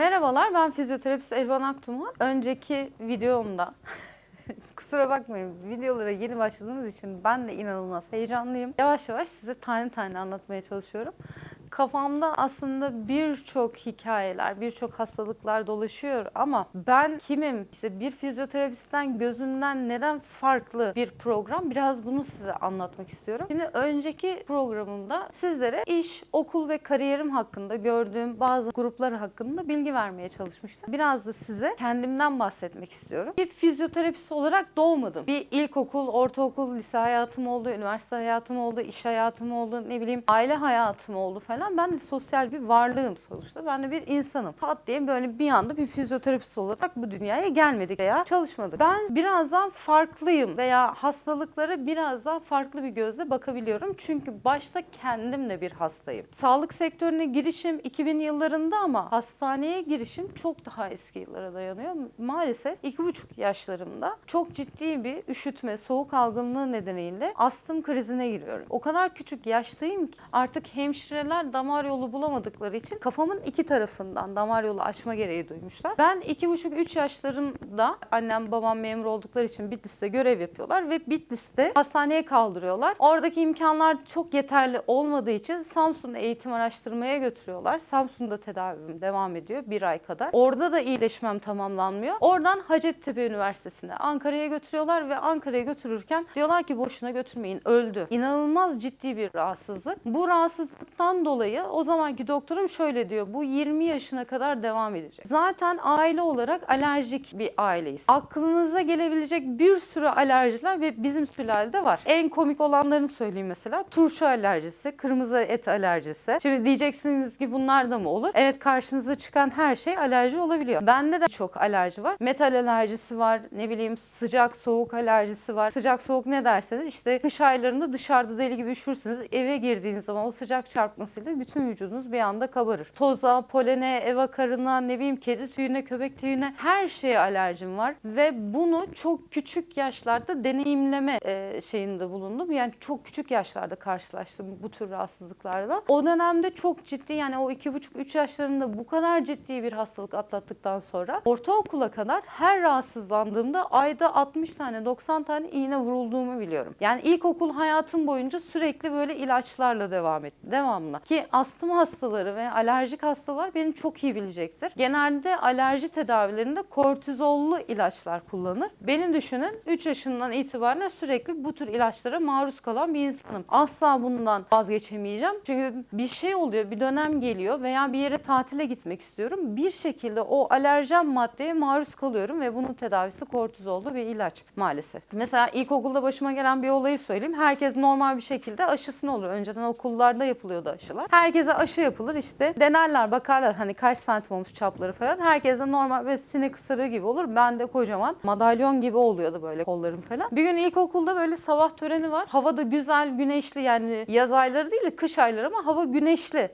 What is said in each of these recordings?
Merhabalar ben fizyoterapist Elvan Aktuman. Önceki videomda kusura bakmayın videolara yeni başladığımız için ben de inanılmaz heyecanlıyım. Yavaş yavaş size tane tane anlatmaya çalışıyorum. Kafamda aslında birçok hikayeler, birçok hastalıklar dolaşıyor ama ben kimim? İşte bir fizyoterapistten gözünden neden farklı bir program? Biraz bunu size anlatmak istiyorum. Şimdi önceki programımda sizlere iş, okul ve kariyerim hakkında gördüğüm bazı gruplar hakkında bilgi vermeye çalışmıştım. Biraz da size kendimden bahsetmek istiyorum. Bir fizyoterapist olarak doğmadım. Bir ilkokul, ortaokul, lise hayatım oldu, üniversite hayatım oldu, iş hayatım oldu, ne bileyim aile hayatım oldu falan. Ben de sosyal bir varlığım sonuçta. Ben de bir insanım. Pat diye böyle bir anda bir fizyoterapist olarak bu dünyaya gelmedik veya çalışmadık. Ben birazdan farklıyım veya hastalıklara birazdan farklı bir gözle bakabiliyorum. Çünkü başta kendim de bir hastayım. Sağlık sektörüne girişim 2000 yıllarında ama hastaneye girişim çok daha eski yıllara dayanıyor. Maalesef 2,5 yaşlarımda çok ciddi bir üşütme, soğuk algınlığı nedeniyle astım krizine giriyorum. O kadar küçük yaştayım ki artık hemşireler damar yolu bulamadıkları için kafamın iki tarafından damar yolu açma gereği duymuşlar. Ben 2,5-3 yaşlarımda annem babam memur oldukları için Bitlis'te görev yapıyorlar ve Bitlis'te hastaneye kaldırıyorlar. Oradaki imkanlar çok yeterli olmadığı için Samsun'a eğitim araştırmaya götürüyorlar. Samsun'da tedavim devam ediyor bir ay kadar. Orada da iyileşmem tamamlanmıyor. Oradan Hacettepe Üniversitesi'ne Ankara'ya götürüyorlar ve Ankara'ya götürürken diyorlar ki boşuna götürmeyin öldü. İnanılmaz ciddi bir rahatsızlık. Bu rahatsızlıktan dolayı o zamanki doktorum şöyle diyor. Bu 20 yaşına kadar devam edecek. Zaten aile olarak alerjik bir aileyiz. Aklınıza gelebilecek bir sürü alerjiler ve bizim sülalede var. En komik olanlarını söyleyeyim mesela. Turşu alerjisi, kırmızı et alerjisi. Şimdi diyeceksiniz ki bunlar da mı olur? Evet karşınıza çıkan her şey alerji olabiliyor. Bende de çok alerji var. Metal alerjisi var. Ne bileyim sıcak soğuk alerjisi var. Sıcak soğuk ne derseniz işte kış aylarında dışarıda deli gibi üşürsünüz. Eve girdiğiniz zaman o sıcak çarpmasıyla bütün vücudunuz bir anda kabarır. Toza, polene, eva karına, ne bileyim kedi tüyüne, köpek tüyüne her şeye alerjim var. Ve bunu çok küçük yaşlarda deneyimleme e, şeyinde bulundum. Yani çok küçük yaşlarda karşılaştım bu tür rahatsızlıklarla. O dönemde çok ciddi yani o iki buçuk üç yaşlarında bu kadar ciddi bir hastalık atlattıktan sonra ortaokula kadar her rahatsızlandığımda ayda 60 tane 90 tane iğne vurulduğumu biliyorum. Yani ilkokul hayatım boyunca sürekli böyle ilaçlarla devam etti. Devamlı. Ki astım hastaları ve alerjik hastalar beni çok iyi bilecektir. Genelde alerji tedavilerinde kortizollu ilaçlar kullanır. Beni düşünün 3 yaşından itibaren sürekli bu tür ilaçlara maruz kalan bir insanım. Asla bundan vazgeçemeyeceğim. Çünkü bir şey oluyor, bir dönem geliyor veya bir yere tatile gitmek istiyorum. Bir şekilde o alerjen maddeye maruz kalıyorum ve bunun tedavisi kortizollu bir ilaç maalesef. Mesela ilkokulda başıma gelen bir olayı söyleyeyim. Herkes normal bir şekilde aşısını olur. Önceden okullarda yapılıyordu aşılar. Herkese aşı yapılır işte. Denerler bakarlar hani kaç santim olmuş çapları falan. Herkese normal böyle sinek ısırığı gibi olur. Ben de kocaman madalyon gibi oluyordu böyle kollarım falan. Bir gün ilkokulda böyle sabah töreni var. Hava da güzel, güneşli yani yaz ayları değil de kış ayları ama hava güneşli.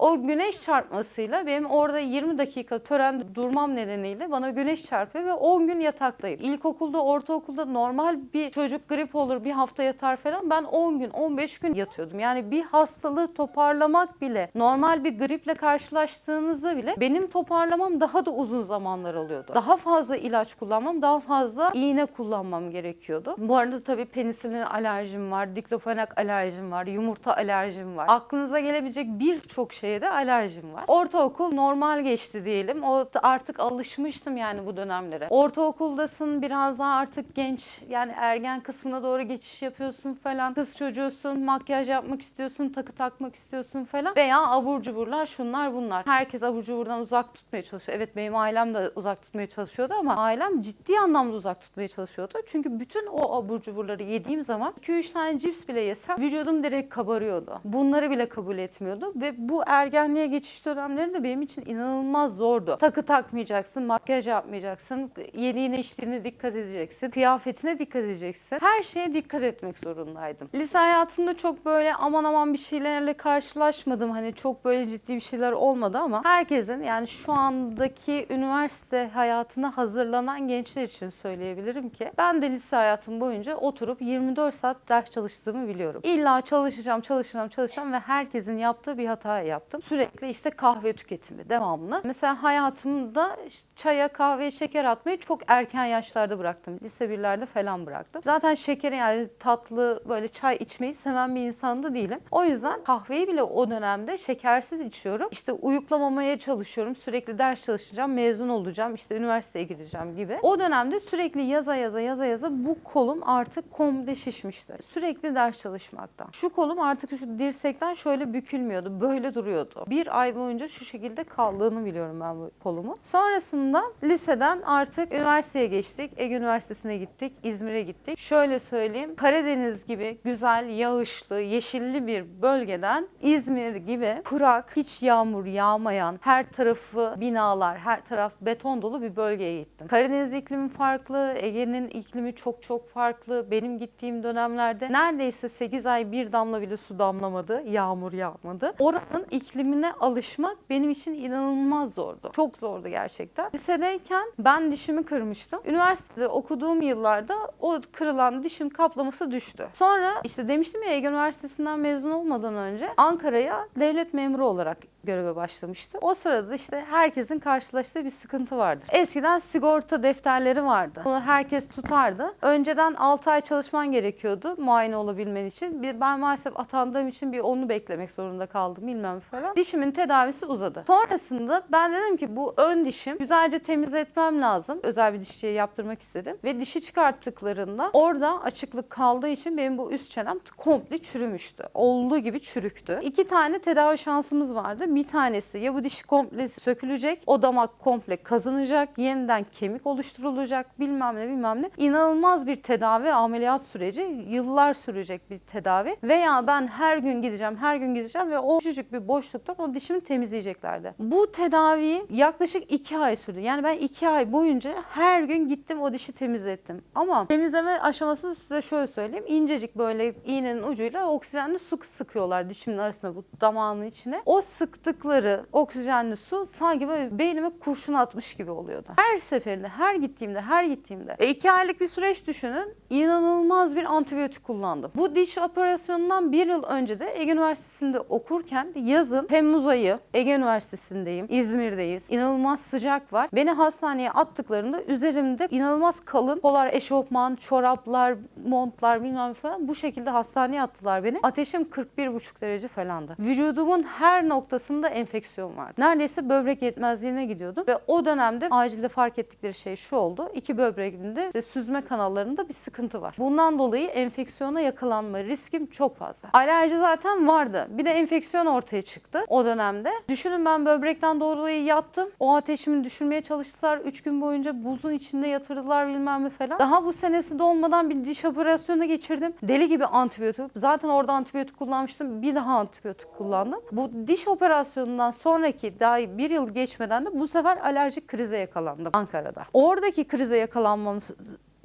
O güneş çarpmasıyla benim orada 20 dakika törende durmam nedeniyle bana güneş çarpıyor ve 10 gün yataktayım. İlkokulda, ortaokulda normal bir çocuk grip olur bir hafta yatar falan. Ben 10 gün, 15 gün yatıyordum. Yani bir hastalığı toparlamak bile normal bir griple karşılaştığınızda bile benim toparlamam daha da uzun zamanlar alıyordu. Daha fazla ilaç kullanmam, daha fazla iğne kullanmam gerekiyordu. Bu arada tabii penisilin alerjim var, diklofenak alerjim var, yumurta alerjim var. Aklınıza gelebilecek birçok şeye de alerjim var. Ortaokul normal geçti diyelim. O artık alışmıştım yani bu dönemlere. Ortaokuldasın biraz daha artık genç yani ergen kısmına doğru geçiş yapıyorsun falan. Kız çocuğusun, makyaj yapmak istiyorsun, takı takmak istiyorsun falan. Veya abur cuburlar şunlar bunlar. Herkes abur cuburdan uzak tutmaya çalışıyor. Evet benim ailem de uzak tutmaya çalışıyordu ama ailem ciddi anlamda uzak tutmaya çalışıyordu. Çünkü bütün o abur cuburları yediğim zaman 2-3 tane cips bile yesem vücudum direkt kabarıyordu. Bunları bile kabul etmiyordu ve bu ergenliğe geçiş dönemleri de benim için inanılmaz zordu. Takı takmayacaksın, makyaj yapmayacaksın, yediğine içtiğine dikkat edeceksin, kıyafetine dikkat edeceksin. Her şeye dikkat etmek zorundaydım. Lise hayatımda çok böyle aman aman bir şeylerle karşılaşmadım. Hani çok böyle ciddi bir şeyler olmadı ama herkesin yani şu andaki üniversite hayatına hazırlanan gençler için söyleyebilirim ki ben de lise hayatım boyunca oturup 24 saat ders çalıştığımı biliyorum. İlla çalışacağım, çalışacağım, çalışacağım ve herkesin yaptığı bir hatayı yaptım. Yaptım. Sürekli işte kahve tüketimi devamlı. Mesela hayatımda çaya, kahveye şeker atmayı çok erken yaşlarda bıraktım. Lise birlerde falan bıraktım. Zaten şekeri yani tatlı böyle çay içmeyi seven bir insan da değilim. O yüzden kahveyi bile o dönemde şekersiz içiyorum. İşte uyuklamamaya çalışıyorum. Sürekli ders çalışacağım, mezun olacağım, işte üniversiteye gireceğim gibi. O dönemde sürekli yaza yaza yaza yaza bu kolum artık komple şişmişti. Sürekli ders çalışmaktan. Şu kolum artık şu dirsekten şöyle bükülmüyordu. Böyle duruyordu. Bir ay boyunca şu şekilde kaldığını biliyorum ben bu kolumu. Sonrasında liseden artık üniversiteye geçtik. Ege Üniversitesi'ne gittik. İzmir'e gittik. Şöyle söyleyeyim. Karadeniz gibi güzel, yağışlı, yeşilli bir bölgeden İzmir gibi kurak, hiç yağmur yağmayan, her tarafı binalar, her taraf beton dolu bir bölgeye gittim. Karadeniz iklimi farklı, Ege'nin iklimi çok çok farklı. Benim gittiğim dönemlerde neredeyse 8 ay bir damla bile su damlamadı, yağmur yağmadı. Oranın iklimine alışmak benim için inanılmaz zordu. Çok zordu gerçekten. Lisedeyken ben dişimi kırmıştım. Üniversitede okuduğum yıllarda o kırılan dişin kaplaması düştü. Sonra işte demiştim ya Ege Üniversitesi'nden mezun olmadan önce Ankara'ya devlet memuru olarak göreve başlamıştım. O sırada işte herkesin karşılaştığı bir sıkıntı vardır. Eskiden sigorta defterleri vardı. Bunu herkes tutardı. Önceden 6 ay çalışman gerekiyordu muayene olabilmen için. Bir, ben maalesef atandığım için bir onu beklemek zorunda kaldım bilmem falan. Dişimin tedavisi uzadı. Sonrasında ben dedim ki bu ön dişim güzelce temizletmem lazım. Özel bir dişçiye yaptırmak istedim. Ve dişi çıkarttıklarında orada açıklık kaldığı için benim bu üst çenem komple çürümüştü. Olduğu gibi çürüktü. İki tane tedavi şansımız vardı. Bir tanesi ya bu diş komple sökülecek, o damak komple kazınacak, yeniden kemik oluşturulacak bilmem ne bilmem ne. İnanılmaz bir tedavi ameliyat süreci, yıllar sürecek bir tedavi. Veya ben her gün gideceğim, her gün gideceğim ve o küçücük bir boşluktan o dişimi temizleyeceklerdi. Bu tedavi yaklaşık iki ay sürdü. Yani ben iki ay boyunca her gün gittim o dişi temizlettim. Ama temizleme aşaması size şöyle söyleyeyim. İncecik böyle iğnenin ucuyla oksijenli su sıkıyorlar dişimin arasına bu damağımın içine. O sıktıkları oksijenli su sanki böyle beynime kurşun atmış gibi oluyordu. Her seferinde, her gittiğimde, her gittiğimde. E iki aylık bir süreç düşünün. İnanılmaz bir antibiyotik kullandım. Bu diş operasyonundan bir yıl önce de Ege Üniversitesi'nde okurken yazın Temmuz ayı Ege Üniversitesi'ndeyim. İzmir'deyiz. İnanılmaz sıcak var. Beni hastaneye attıklarında üzerimde inanılmaz kalın polar eşofman, çoraplar, montlar bilmem falan bu şekilde hastaneye attılar beni. Ateşim 41,5 derece falandı. Vücudumun her noktasında enfeksiyon vardı. Neredeyse böbrek yetmezliğine gidiyordum ve o dönemde acilde fark ettikleri şey şu oldu. İki böbreğimde işte süzme kanallarında bir sıkıntı var. Bundan dolayı enfeksiyona yakalanma riskim çok fazla. Alerji zaten vardı. Bir de enfeksiyon ortaya çıktı o dönemde. Düşünün ben böbrekten dolayı yattım. O ateşimi düşürmeye çalıştılar. Üç gün boyunca buzun içinde yatırdılar bilmem ne falan. Daha bu senesi dolmadan bir diş operasyonu geçirdim. Deli gibi antibiyotik. Zaten orada antibiyotik kullanmıştım. Bir daha antibiyotik kullandım. Bu diş operasyonundan sonraki daha bir yıl geçmeden de bu sefer alerjik krize yakalandım Ankara'da. Oradaki krize yakalanmam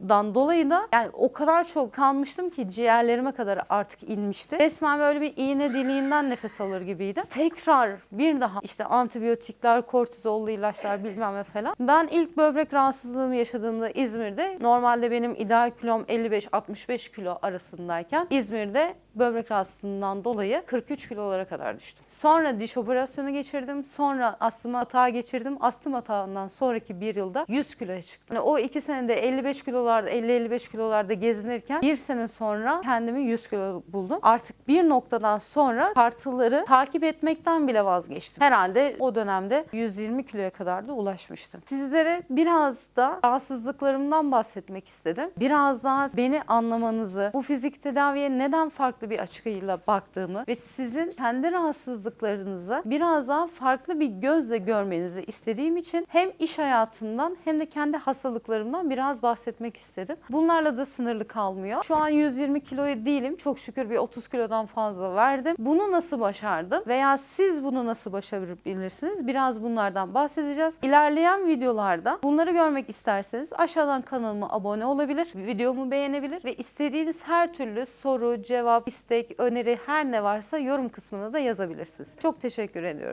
dan dolayı da yani o kadar çok kalmıştım ki ciğerlerime kadar artık inmişti. Resmen böyle bir iğne deliğinden nefes alır gibiydi. Tekrar bir daha işte antibiyotikler, kortizollu ilaçlar bilmem ne falan. Ben ilk böbrek rahatsızlığımı yaşadığımda İzmir'de normalde benim ideal kilom 55-65 kilo arasındayken İzmir'de böbrek rahatsızlığından dolayı 43 kilolara kadar düştüm. Sonra diş operasyonu geçirdim. Sonra astım atağı geçirdim. Astım atağından sonraki bir yılda 100 kiloya çıktım. Yani o iki senede 55 kilolarda 50-55 kilolarda gezinirken bir sene sonra kendimi 100 kilo buldum. Artık bir noktadan sonra tartıları takip etmekten bile vazgeçtim. Herhalde o dönemde 120 kiloya kadar da ulaşmıştım. Sizlere biraz da rahatsızlıklarımdan bahsetmek istedim. Biraz daha beni anlamanızı, bu fizik tedaviye neden farklı bir açıyla baktığımı ve sizin kendi rahatsızlıklarınızı biraz daha farklı bir gözle görmenizi istediğim için hem iş hayatımdan hem de kendi hastalıklarımdan biraz bahsetmek istedim. Bunlarla da sınırlı kalmıyor. Şu an 120 kiloyu değilim. Çok şükür bir 30 kilodan fazla verdim. Bunu nasıl başardım veya siz bunu nasıl başarabilirsiniz? Biraz bunlardan bahsedeceğiz. İlerleyen videolarda bunları görmek isterseniz aşağıdan kanalıma abone olabilir, videomu beğenebilir ve istediğiniz her türlü soru, cevap, istek, öneri her ne varsa yorum kısmına da yazabilirsiniz. Çok teşekkür ediyorum.